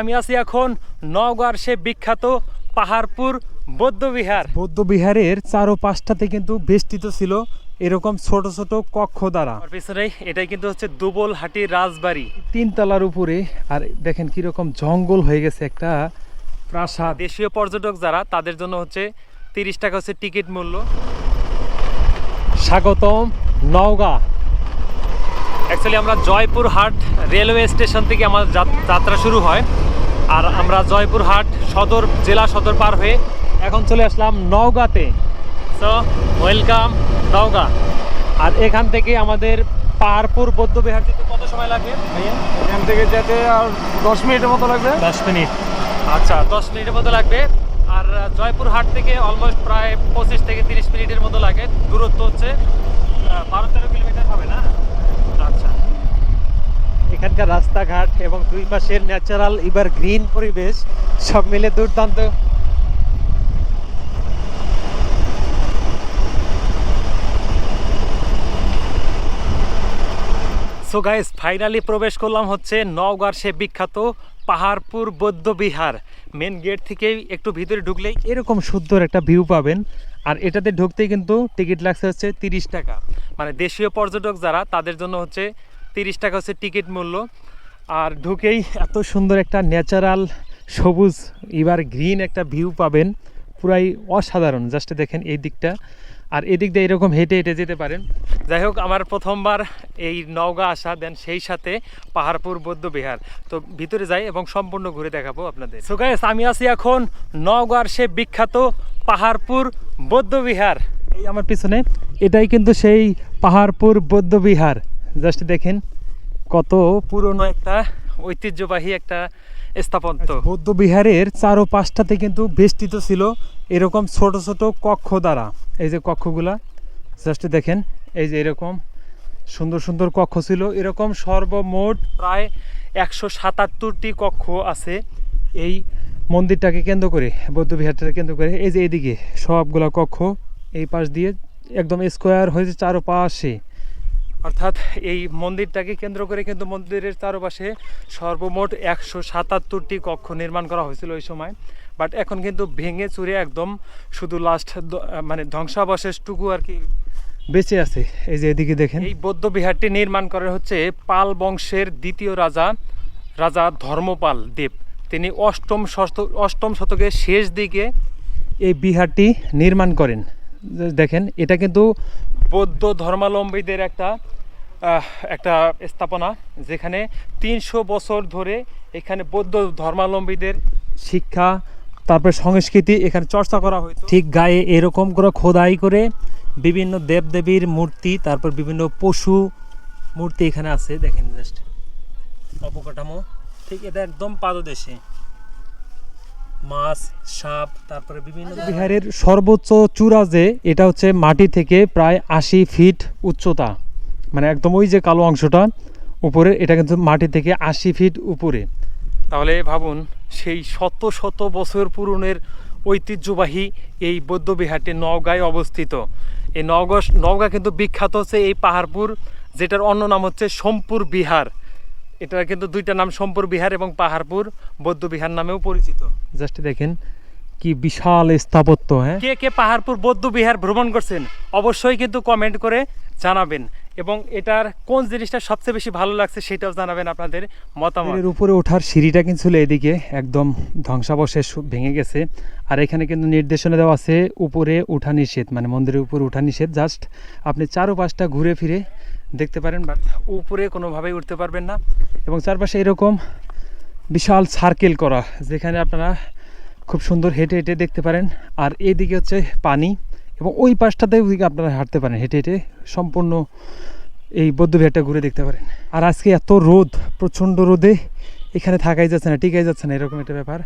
আমি আছি এখন নওগাঁর সে বিখ্যাত পাহাড়পুর বৌদ্ধবিহার। বৌদ্ধ বিহারের চারো পাঁচটাতে কিন্তু বেষ্টিত ছিল এরকম ছোট ছোট কক্ষ দ্বারা। পিছনেই এটাই কিন্তু হচ্ছে দুবলহাটি রাজবাড়ি। তিনতলার উপরে আর দেখেন কীরকম জঙ্গল হয়ে গেছে একটা প্রাসাদ। দেশীয় পর্যটক যারা তাদের জন্য হচ্ছে তিরিশ টাকা হচ্ছে টিকিট মূল্য। স্বাগতম নওগাঁ। অ্যাকচুয়ালি আমরা জয়পুরহাট রেলওয়ে স্টেশন থেকে আমার যাত্রা শুরু হয়। আর আমরা জয়পুরহাট সদর জেলা সদর পার হয়ে এখন চলে আসলাম নওগাঁতে। So welcome Naogaon. আর এখান থেকে আমাদের পাহাড়পুর বৌদ্ধ বিহার যেতে কত সময় লাগবে ভাইয়া? এখান থেকে যেতে আর দশ মিনিটের মতো লাগবে। দশ মিনিট। আচ্ছা দশ মিনিটের মতো লাগবে। আর জয়পুরহাট থেকে অলমোস্ট প্রায় পঁচিশ থেকে তিরিশ মিনিটের মতো লাগে। দূরত্ব হচ্ছে বারো তেরো কিলোমিটার হবে না? এখানকার রাস্তাঘাট এবং দুই পাশের ন্যাচারাল এবার গ্রিন পরিবেশ, সব মিলে দুর্দান্ত। সো গাইস ফাইনালি প্রবেশ করলাম হচ্ছে নওগাঁর সে বিখ্যাত পাহাড়পুর বৌদ্ধ বিহার। মেন গেট থেকেই একটু ভিতরে ঢুকলেই এরকম সুন্দর একটা ভিউ পাবেন। আর এটাতে ঢুকতেই কিন্তু টিকিট লাগছে হচ্ছে তিরিশ টাকা। মানে দেশীয় পর্যটক যারা, তাদের জন্য হচ্ছে তিরিশ টাকা হচ্ছে টিকিট মূল্য। আর ঢুকেই এত সুন্দর একটা ন্যাচারাল, সবুজ, এবার গ্রিন একটা ভিউ পাবেন। পুরাই অসাধারণ, জাস্ট দেখেন এই দিকটা। আর এদিক দিয়ে এরকম হেঁটে হেঁটে যেতে পারেন। যাই হোক, আমার প্রথমবার এই নওগাঁ আসা, দেন সেই সাথে পাহাড়পুর, বৌদ্ধ বিহার। তো ভিতরে যাই এবং সম্পূর্ণ ঘুরে দেখাবো আপনাদের। সো গাইস আমি আছি এখন নওগাঁর সে বিখ্যাত পাহাড়পুর, বৌদ্ধ বিহার। এই আমার পিছনে, এটাই কিন্তু সেই পাহাড়পুর, বৌদ্ধ বিহার। জাস্ট দেখেন কত পুরনো একটা ঐতিহ্যবাহী একটা স্থাপত্য। বৌদ্ধ বিহারের চারো পাঁচটাতে কিন্তু বেষ্টিত ছিল এরকম ছোট ছোট কক্ষ দ্বারা। এই যে কক্ষগুলা জাস্ট দেখেন, এই যে এরকম সুন্দর সুন্দর কক্ষ ছিল। এরকম সর্বমোট প্রায় একশো সাতাত্তরটি কক্ষ আছে। এই মন্দিরটাকে কেন্দ্র করে, বৌদ্ধ বিহারটাকে কেন্দ্র করে, এই যে এদিকে সবগুলা কক্ষ, এই পাশ দিয়ে একদম স্কোয়ার হয়েছে চারো পাশে অর্থাৎ এই মন্দিরটাকে কেন্দ্র করে কিন্তু মন্দিরের চারপাশে সর্বমোট একশো সাতাত্তরটি কক্ষ নির্মাণ করা হয়েছিল ওই সময়। বাট এখন কিন্তু ভেঙে চুরে একদম শুধু লাস্ট মানে ধ্বংসাবশেষটুকু আর কি বেঁচে আছে। এই যে এদিকে দেখেন। এই বৌদ্ধ বিহারটি নির্মাণ করা হচ্ছে পাল বংশের দ্বিতীয় রাজা রাজা ধর্মপাল দেব। তিনি অষ্টম অষ্টম শতকের শেষ দিকে এই বিহারটি নির্মাণ করেন। দেখেন, এটা কিন্তু বৌদ্ধ ধর্মাবলম্বীদের একটা একটা স্থাপনা, যেখানে তিনশো বছর ধরে এখানে বৌদ্ধ ধর্মাবলম্বীদের শিক্ষা, তারপরে সংস্কৃতি এখানে চর্চা করা হয়েছে ঠিক গায়ে এরকম করে খোদাই করে বিভিন্ন দেবদেবীর মূর্তি, তারপর বিভিন্ন পশু মূর্তি এখানে আছে। দেখেন জাস্ট অবকাঠামো। ঠিক, এটা একদম পাদদেশে। মাছ সাপ তারপরে বিভিন্ন বিহারের সর্বোচ্চ চূড়া যে এটা হচ্ছে মাটি থেকে প্রায় আশি ফিট উচ্চতা। মানে একদম ওই যে কালো অংশটা উপরে এটা কিন্তু মাটি থেকে আশি ফিট উপরে। তাহলে ভাবুন সেই শত শত বছর পুরনের ঐতিহ্যবাহী এই বৌদ্ধ বিহারটি নওগাঁয় অবস্থিত। এই নওগাঁ নওগাঁ কিন্তু বিখ্যাত হচ্ছে এই পাহাড়পুর যেটার অন্য নাম হচ্ছে সোমপুর বিহার। এটার কিন্তু দুইটা নাম সোমপুর বিহার এবং পাহাড়পুর বৌদ্ধ বিহার নামেও পরিচিত। জাস্ট দেখেন কি বিশাল স্থাপত্য হ্যাঁ? কে কে পাহাড়পুর বৌদ্ধ বিহার ভ্রমণ করছেন অবশ্যই কিন্তু কমেন্ট করে জানাবেন এবং এটার কোন জিনিসটা সবচেয়ে বেশি ভালো লাগছে সেটাও জানাবেন আপনাদের মতামত। এর উপরে ওঠার সিঁড়িটা কিন্তু এদিকে একদম ধ্বংসাবশেষ ভেঙে গেছে। আর এখানে কিন্তু নির্দেশনা দেওয়া আছে উপরে উঠা নিষেধ মানে মন্দিরের উপরে উঠা নিষেধ। জাস্ট আপনি চারোপাশটা ঘুরে ফিরে দেখতে পারেন, বাট উপরে কোনোভাবেই উঠতে পারবেন না। এবং চারপাশে এরকম বিশাল সার্কেল করা, যেখানে আপনারা খুব সুন্দর হেঁটে হেঁটে দেখতে পারেন। আর এইদিকে হচ্ছে পানি, এবং ওই পাশটাতে ওইদিকে আপনারা হাঁটতে পারেন, হেঁটে হেঁটে সম্পূর্ণ এই বৌদ্ধ বিহারটা ঘুরে দেখতে পারেন। আর আজকে এত রোদ, প্রচণ্ড রোদে এখানে থাকাই যাচ্ছে না, টিকাই যাচ্ছে না, এরকম একটা ব্যাপার।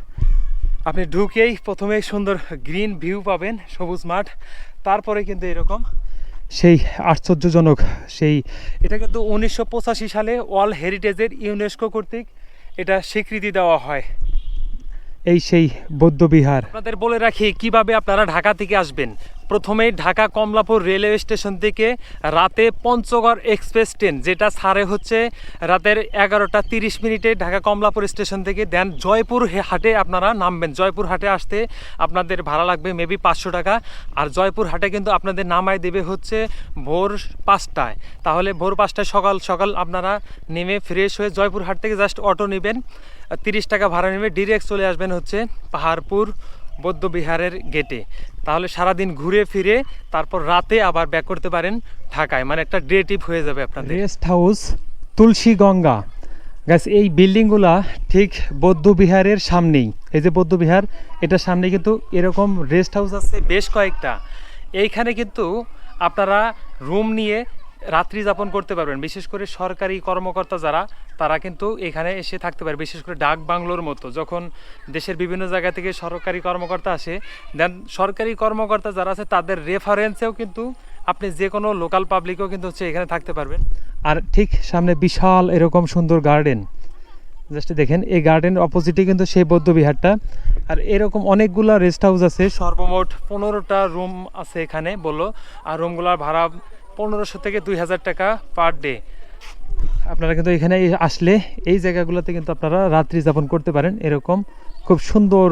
আপনি ঢুকেই প্রথমেই সুন্দর গ্রিন ভিউ পাবেন, সবুজ মাঠ, তারপরে কিন্তু এরকম সেই আশ্চর্যজনক সেই এটা কিন্তু উনিশশো পঁচাশি সালে ওয়ার্ল্ড হেরিটেজের ইউনেস্কো কর্তৃক এটা স্বীকৃতি দেওয়া হয়। এই সেই বৌদ্ধবিহার। আপনাদের বলে রাখি কীভাবে আপনারা ঢাকা থেকে আসবেন? প্রথমেই ঢাকা কমলাপুর রেলওয়ে স্টেশন থেকে রাতে পঞ্চগড় এক্সপ্রেস ট্রেন, যেটা ছাড়ে হচ্ছে রাতের এগারোটা তিরিশ মিনিটে ঢাকা কমলাপুর স্টেশন থেকে। দেন জয়পুর হাটে আপনারা নামবেন। জয়পুর হাটে আসতে আপনাদের ভাড়া লাগবে মেবি পাঁচশো টাকা। আর জয়পুর হাটে কিন্তু আপনাদের নামায় দেবে হচ্ছে ভোর পাঁচটায়। তাহলে ভোর পাঁচটায় সকাল সকাল আপনারা নেমে ফ্রেশ হয়ে জয়পুর হাট থেকে জাস্ট অটো নেবেন। তিরিশ টাকা ভাড়া নেবে ডিরেক্ট চলে আসবেন হচ্ছে পাহাড়পুর বৌদ্ধবিহারের গেটে তাহলে সারাদিন ঘুরে ফিরে তারপর রাতে আবার ব্যাক করতে পারেন ঢাকায়। মানে একটা ডে টিপ হয়ে যাবে আপনাদের। Rest house Tulsi Ganga. গাছ এই বিল্ডিংগুলা ঠিক বৌদ্ধ বিহারের সামনেই। এই যে বৌদ্ধ বিহার, এটার সামনে কিন্তু এরকম রেস্ট হাউস আছে বেশ কয়েকটা। এইখানে কিন্তু আপনারা রুম নিয়ে রাত্রি যাপন করতে পারবেন। বিশেষ করে সরকারি কর্মকর্তা যারা, তারা কিন্তু এখানে এসে থাকতে পারে। বিশেষ করে ডাক বাংলোর মতো। যখন দেশের বিভিন্ন জায়গা থেকে সরকারি কর্মকর্তা আসে দেন সরকারি কর্মকর্তা যারা আছে, তাদের রেফারেন্সেও কিন্তু আপনি যে কোনো লোকাল পাবলিকও কিন্তু হচ্ছে এখানে থাকতে পারবেন। আর ঠিক সামনে বিশাল এরকম সুন্দর গার্ডেন জাস্ট দেখেন, এই গার্ডেন অপোজিটে কিন্তু সেই বৌদ্ধ বিহারটা। আর এরকম অনেকগুলা রেস্ট হাউস আছে। সর্বমোট পনেরোটা রুম আছে এখানে বলল। আর রুমগুলোর ভাড়া পনেরোশো থেকে দুই হাজার টাকা পার ডে আপনারা কিন্তু এখানে আসলে এই জায়গাগুলোতে কিন্তু আপনারা রাত্রি যাপন করতে পারেন। এরকম খুব সুন্দর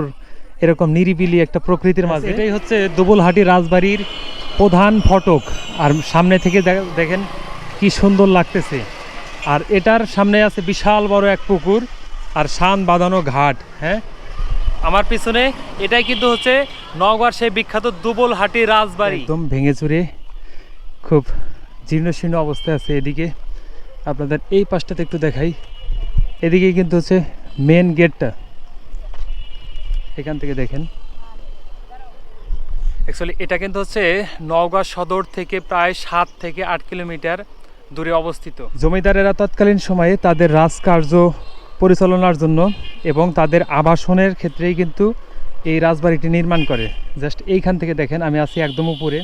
এরকম নিরিবিলি একটা প্রকৃতির মাঝে। এটাই হচ্ছে দুবলহাটি রাজবাড়ির প্রধান ফটক। আর সামনে থেকে দেখেন কি সুন্দর লাগতেছে। আর এটার সামনে আছে বিশাল বড় এক পুকুর আর শান বাঁধানো ঘাট হ্যাঁ? আমার পিছনে এটাই কিন্তু হচ্ছে নওগাঁর সেই বিখ্যাত দুবলহাটি রাজবাড়ি। একদম ভেঙে চুরে খুব জীর্ণ শীর্ণ অবস্থায় আছে এদিকে। আপনাদের এই পাশটাতে একটু দেখাই। এদিকে কিন্তু হচ্ছে মেন গেটটা এখান থেকে দেখেন। অ্যাকচুয়ালি এটা কিন্তু হচ্ছে নওগাঁ সদর থেকে প্রায় সাত থেকে আট কিলোমিটার দূরে অবস্থিত। জমিদারেরা তৎকালীন সময়ে তাদের রাজকার্য পরিচালনার জন্য এবং তাদের আবাসনের ক্ষেত্রেই কিন্তু এই রাজবাড়িটি নির্মাণ করে। জাস্ট এইখান থেকে দেখেন, আমি আছি একদম উপরে।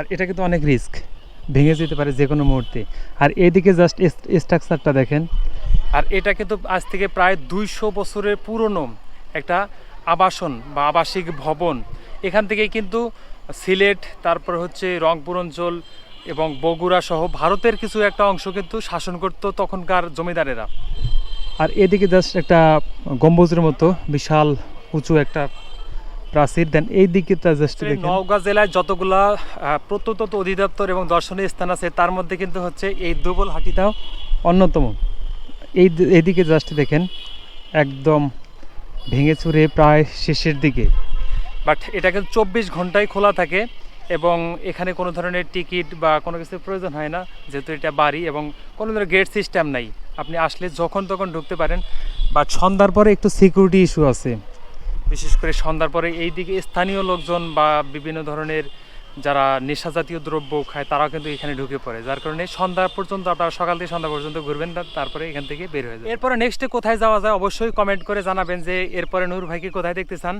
আর এটা কিন্তু অনেক রিস্ক। ভেঙে যেতে পারে যে কোনো মুহূর্তে। আর এইদিকে জাস্ট স্ট্রাকচারটা দেখেন। আর এটা কিন্তু আজ থেকে প্রায় দুইশো বছরের পুরনো একটা আবাসন বা আবাসিক ভবন। এখান থেকে কিন্তু সিলেট তারপর হচ্ছে রংপুর অঞ্চল এবং বগুড়া সহ ভারতের কিছু একটা অংশ কিন্তু শাসন করতো তখনকার জমিদারেরা। আর এদিকে জাস্ট একটা গম্বুজের মতো বিশাল উঁচু একটা প্রাচীর দেন। এই দিকে জাস্ট নওগাঁ জেলায় যতগুলা প্রত্নতত্ত্ব অধিদপ্তর এবং দর্শনীয় স্থান আছে তার মধ্যে কিন্তু হচ্ছে এই দুবল হাটিটা এটাও অন্যতম। এই এদিকে জাস্ট দেখেন একদম ভেঙে চুরে প্রায় শেষের দিকে। বাট এটা কিন্তু চব্বিশ ঘন্টায় খোলা থাকে এবং এখানে কোনো ধরনের টিকিট বা কোনো কিছুর প্রয়োজন হয় না যেহেতু এটা বাড়ি এবং কোনো ধরনের গেট সিস্টেম নাই। আপনি আসলে যখন তখন ঢুকতে পারেন বাট সন্ধ্যার পরে একটু সিকিউরিটি ইস্যু আছে। বিশেষ করে সন্ধ্যার পরে এই দিকে স্থানীয় লোকজন বা বিভিন্ন ধরনের যারা নেশা জাতীয় দ্রব্য খায়, তারাও কিন্তু এখানে ঢুকে পড়ে। যার কারণে সন্ধ্যা পর্যন্ত আপনারা সকাল থেকে সন্ধ্যা পর্যন্ত ঘুরবেন তারপরে এখান থেকে বের হয়ে যাবেন। এরপরে নেক্সটে কোথায় যাওয়া যায় অবশ্যই কমেন্ট করে জানাবেন যে, এরপরে নূর ভাইকে কোথায় দেখতে চান।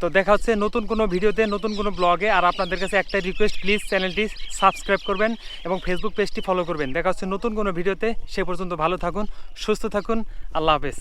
তো দেখা হচ্ছে নতুন কোনো ভিডিওতে, নতুন কোনো ব্লগে আর আপনাদের কাছে একটা রিকোয়েস্ট প্লিজ চ্যানেলটি সাবস্ক্রাইব করবেন এবং ফেসবুক পেজটি ফলো করবেন। দেখা হচ্ছে নতুন কোনো ভিডিওতে, সে পর্যন্ত ভালো থাকুন, সুস্থ থাকুন, আল্লাহ হাফেজ।